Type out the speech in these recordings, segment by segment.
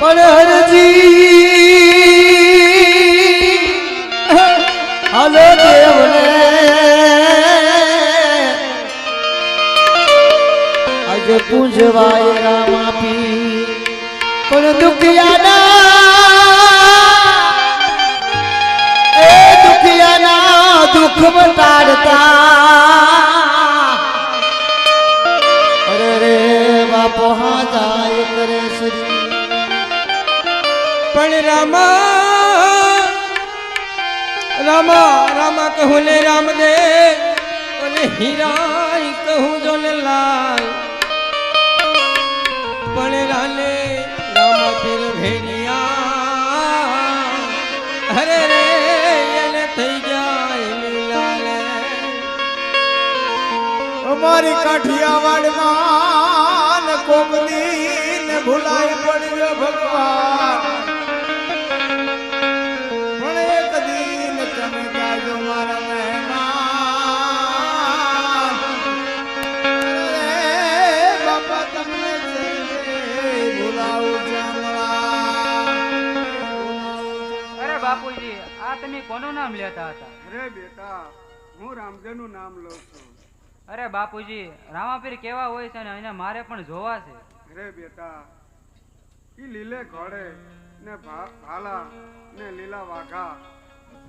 પણ હરજી હાલો દેવને. આજે પૂજવાય રામ આપી પણ દુખિયાના એ દુખિયાના દુઃખ મટાડતા અરે રે બાપો હા. રામા રામા રામા કહું ને રામદેવ, અને હીરાય કહું જો ને લાલ. પણ રાને રામા ફેર ભેડિયા હરે રે, એને થઈ જાય લીલાલે અમારી કાઠિયાવાડમાં ને કોક દીન ભૂલાઈ પડ્યો ભગવાન. બાપુજી આ તમે કોનું નામ લેતા હતા? અરે બેટા હું રામદેવનું નામ લઉં છું. અરે બાપુજી રામાપીર કેવા હોય છે ને એને મારે પણ જોવા છે. અરે બેટા ઈ લીલે ઘોડે ને ભાલા ને લીલા વાઘા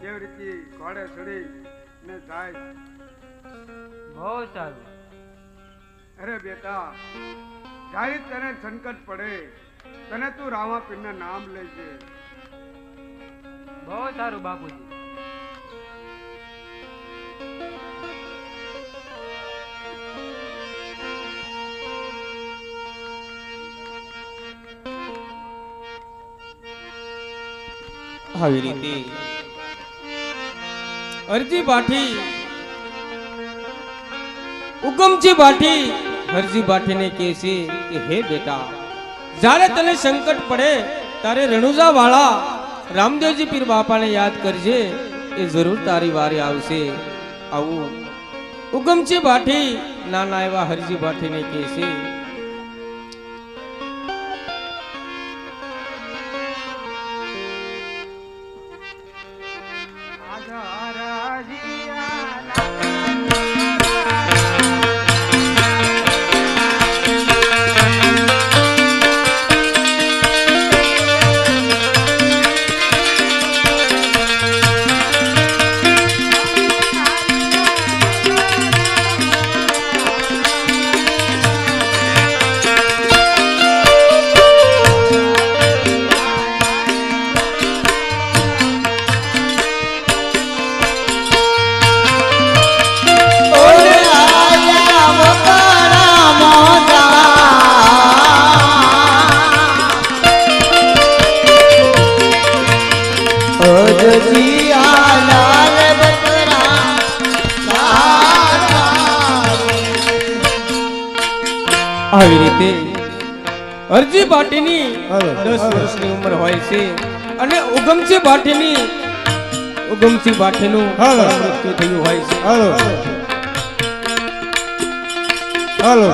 જેવી રીતે ઘોડે ચડી ને જાય. બહુ સારું. અરે બેટા જાય તને સંકટ પડે. તને તું રામાપીરના નામ લેજે. બહુ સારું, બાપુજી. આવી રીતે હરજી ભાઠી ઉગમજી ભાઠી હરજી ભાઠીને કહે છે કે, હે બેટા, જ્યારે તને સંકટ પડે, ત્યારે રણુજા વાળા રામદેવજી પીર બાપાને યાદ કરજે, એ જરૂર તારી વારે આવશે. આવું ઉગમજી ભાઠી, નાના એવા હરજી ભાઠીને કહે અરજી ભાટીની દસ વર્ષની ઉંમર હોય છે. અને ઉગમસિંહ ભાટીની ઉગમસિંહ ભાટીનું મૃત્યુ થયું હોય છે. હાલો. હાલો.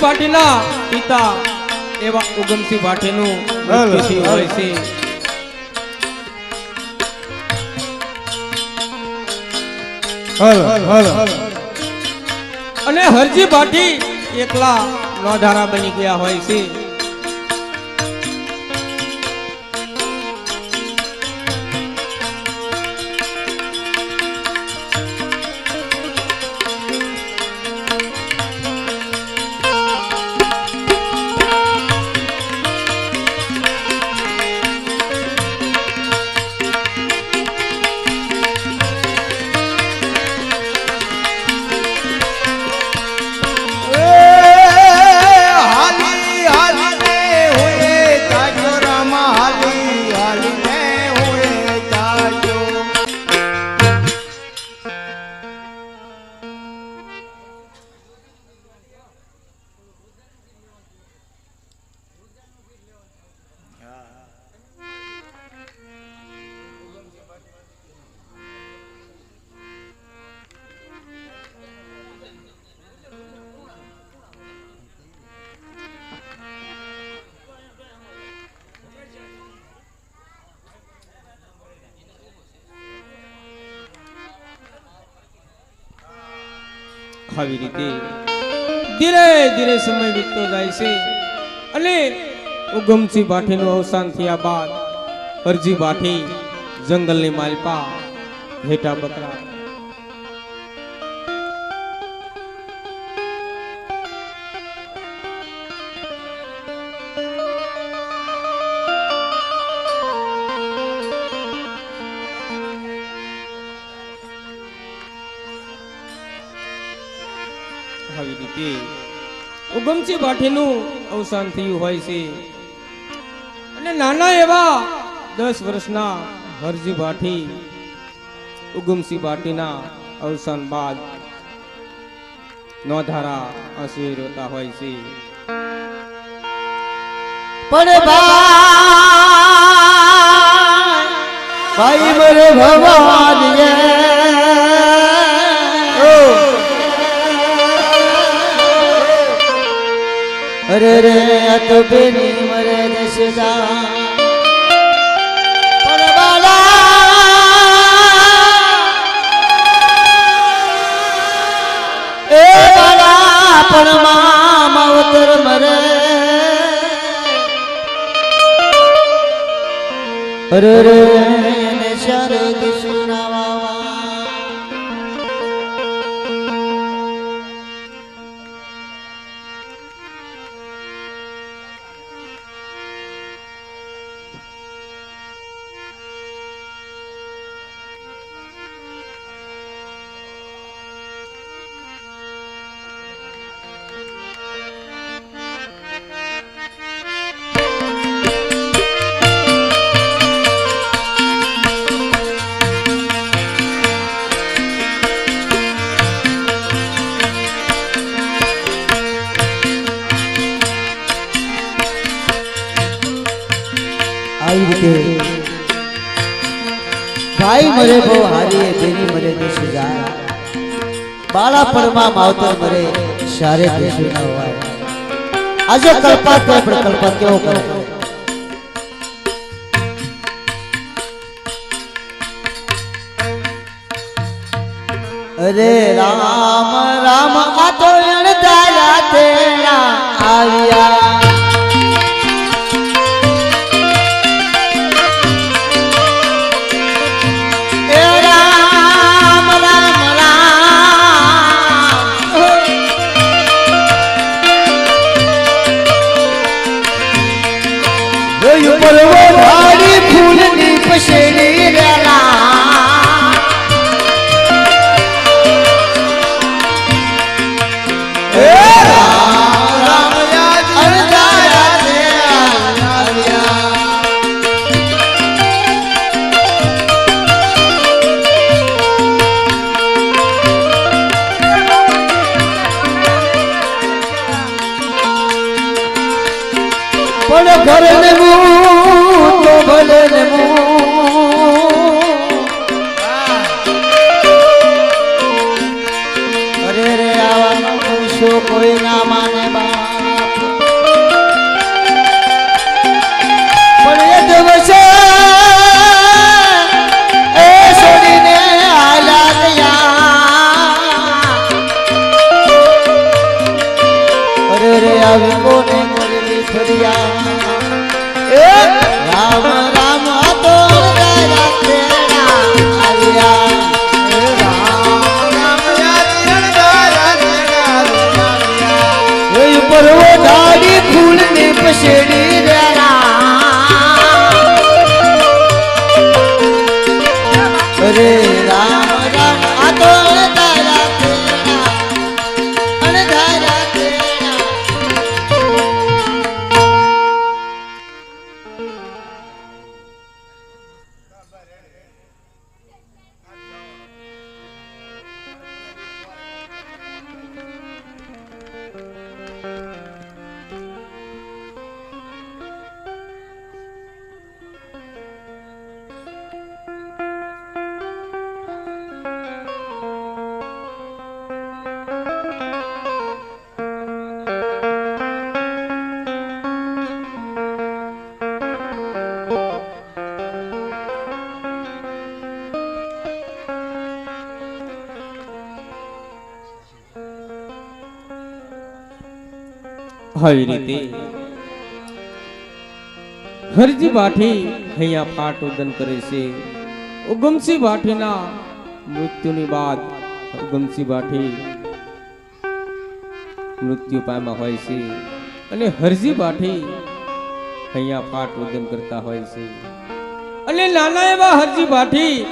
ભાટીના પિતા એવા ઉગમસિંહ ભાટીનું મૃત્યુ થયું હોય છે. હાલો. હાલો. અને હરજી ભાટી એકલા નોધારા બની ગયા હોય છે. આવી રીતે ધીરે ધીરે સમય વીતતો જાય છે અને ઉગમસિંહ ભાટીનું અવસાન થયા બાદ અરજી ભાટી જંગલની માલપા ભેટા બકરા રીતે ઉગમસિંહ ભાટીનું અવસાન થયું હોય છે. અને નાના એવા દસ વર્ષના હરજી ભાટી ઉગમસિંહ ભાટીના અવસાન બાદ નોધારા અસુર રોતા હોય છે. પણ ભાઈ ભાઈ મરે ભગવાન રે આ તો બેની મરે દશદા પણ બાલા, એ બાલા, પણ માં માવતર મરે. અરે મરે બહુ હારી બેની મરે દેશ જાય બાળા પડમાં માવતર મરે, શારે દેશ ન હોય. આજે કલ્પા કરે પણ કલ્પા કેવો કરે? અરે રામ રામ, આ તો અણધારા તેના આવ્યા જોયું પરવો ધારી ફૂલની પસેડી. কইরা আমার આવી રીતે. હરજી બાઠી અહીંયા ફાટ ઉદન કરે છે. ઉગમસિંહ બાઠીના મૃત્યુની બાદ ઉગમસિંહ બાઠી મૃત્યુ પામ્યા હોય છે. અને હરજી બાઠી અહીંયા ફાટ ઉદન કરતા હોય છે. અને નાના એવા હરજી બાઠી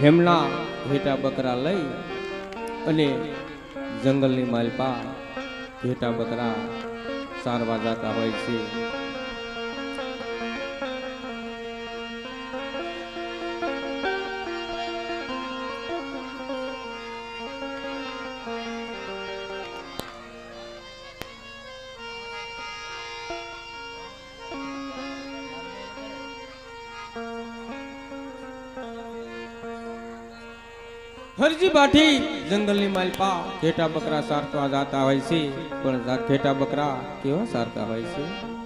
એમના ભેટા બકરા લઈ અને જંગલની માલપા ઘેટા બકરા સારવા જતા હોય છે. હરજી બાઠી જંગલની માલપા ઘેટા બકરા સારતા જાતા હોય છે. પણ ઘેટા બકરા કેવા સારતા હોય છે?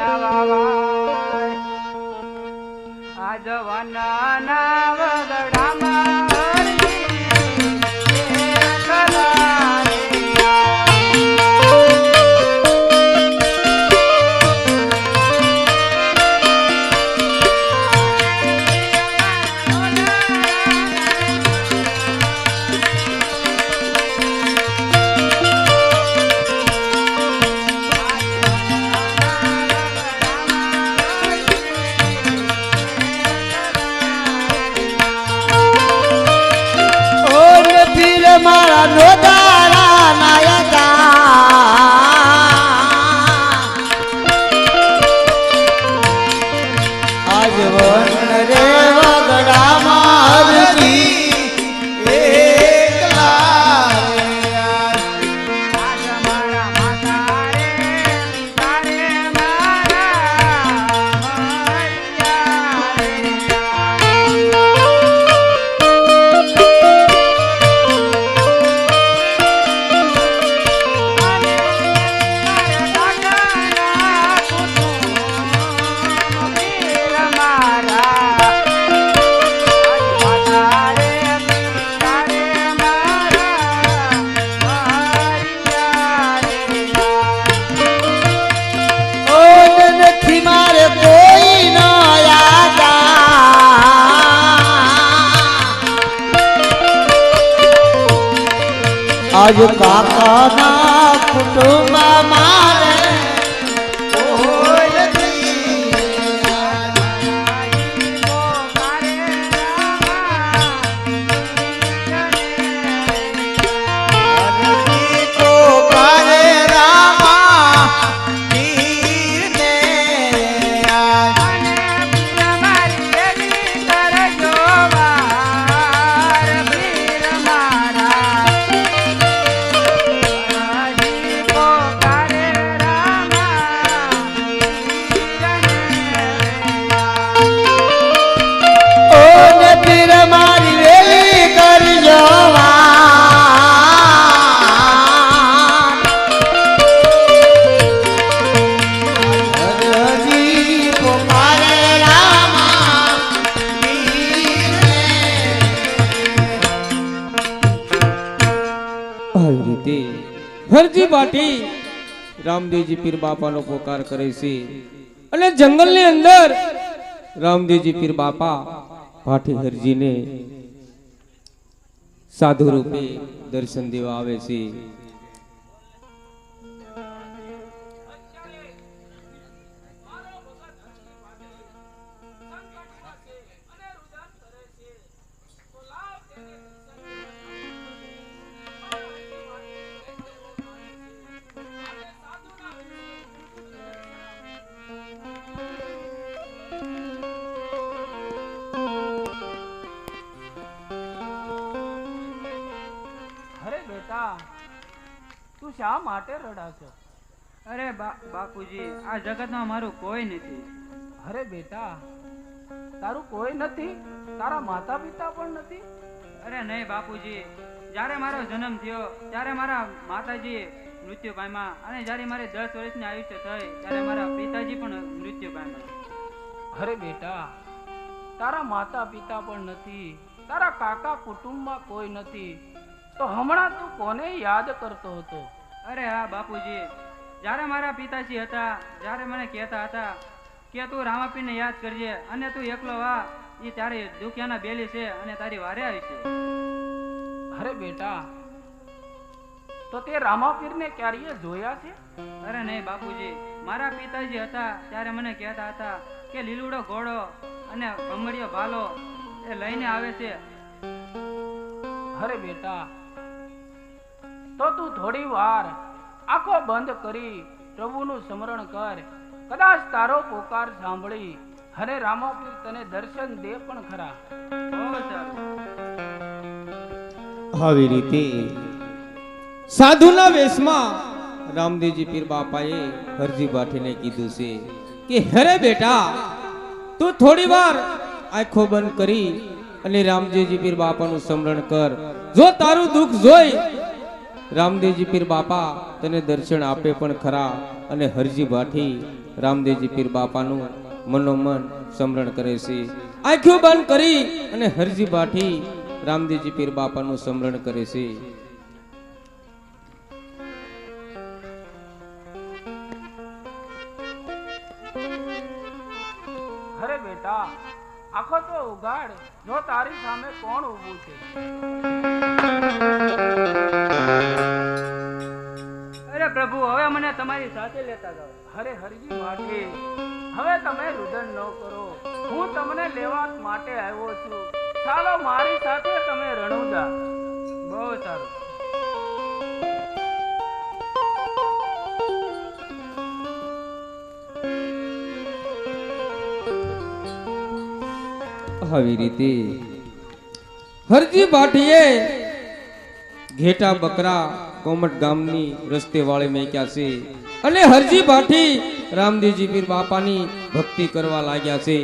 દશના વાવાય જવાના રામદેવજી પીર બાપાનો પોકાર કરે છે. અને જંગલની અંદર રામદેવજી પીર બાપા ભાટી હરજીને સાધુ રૂપે દર્શન દેવા આવે છે. શા માટે રડા છો અરે બાપુજી આ જગતમાં મારું કોઈ નથી. અરે બેટા તારું કોઈ નથી? તારા માતા પિતા પણ નથી? અરે નહીં બાપુજી જ્યારે મારો જન્મ થયો ત્યારે મારા માતાજી મૃત્યુ પામ્યા અને જ્યારે મારે દસ વર્ષની આયુષ્ય થઈ ત્યારે મારા પિતાજી પણ મૃત્યુ પામ્યા. અરે બેટા તારા માતા પિતા પણ નથી તારા કાકા કુટુંબમાં કોઈ નથી. તો હમણાં તું કોને યાદ કરતો હતો? અરે હા બાપુજી. જ્યારે મારા પિતાજી હતા જ્યારે મને કહેતા હતા કે તું રામાપીને યાદ કરજે અને તું એકલો વા એ તારી દુખિયાના બેલી છે અને તારી વારે આવી છે. અરે બેટા તો તે રામાપીરને ક્યારેય જોયા છે? અરે નહીં બાપુજી. મારા પિતાજી હતા ત્યારે મને કહેતા હતા કે લીલુડો ઘોડો અને ભમડિયો ભાલો એ લઈને આવે છે. અરે બેટા તો તું થોડી વાર આંખો બંધ કરી પ્રભુનું સ્મરણ કર. કદાચ તારો પોકાર સાંભળી હરે રામાપીર તને દર્શન દે પણ ખરા. આવી રીતે સાધુના વેશમાં રામદેવજી પીર બાપાએ હરજી બાઠીને કીધું છે કે, હરે બેટા, તું થોડી વાર આંખો બંધ કરી અને રામદેવજી પીર બાપાનું સ્મરણ કર. જો તારું દુઃખ જોઈ રામદેવજી પીર બાપા તેને દર્શન આપે પણ ખરા અને હરજી ભાઠી રામદેવજી પીર બાપાનું મનોમન સ્મરણ કરે છે. આંખો બંધ કરી અને હરજી ભાઠી રામદેવજી પીર બાપાનું સ્મરણ કરે છે. આંખો તો ઉગાડ જો તારી સામે કોણ ઊભું છે? અરે પ્રભુ હવે મને તમારી સાથે લેતા જાઓ. હરે હરજી માટે. હવે તમે રુદન ન કરો. હું તમને લેવા માટે આવ્યો છું. ચાલો મારી સાથે તમે રણુદા. બહુ સારું. આવી રીતે. હરજી ભાટીએ ઘેટા બકરા કોમટ ગામની રસ્તે વાળે મેક્યા છે. અને હરજી ભાટી રામદેવજી પીર બાપાની ભક્તિ કરવા લાગ્યા છે.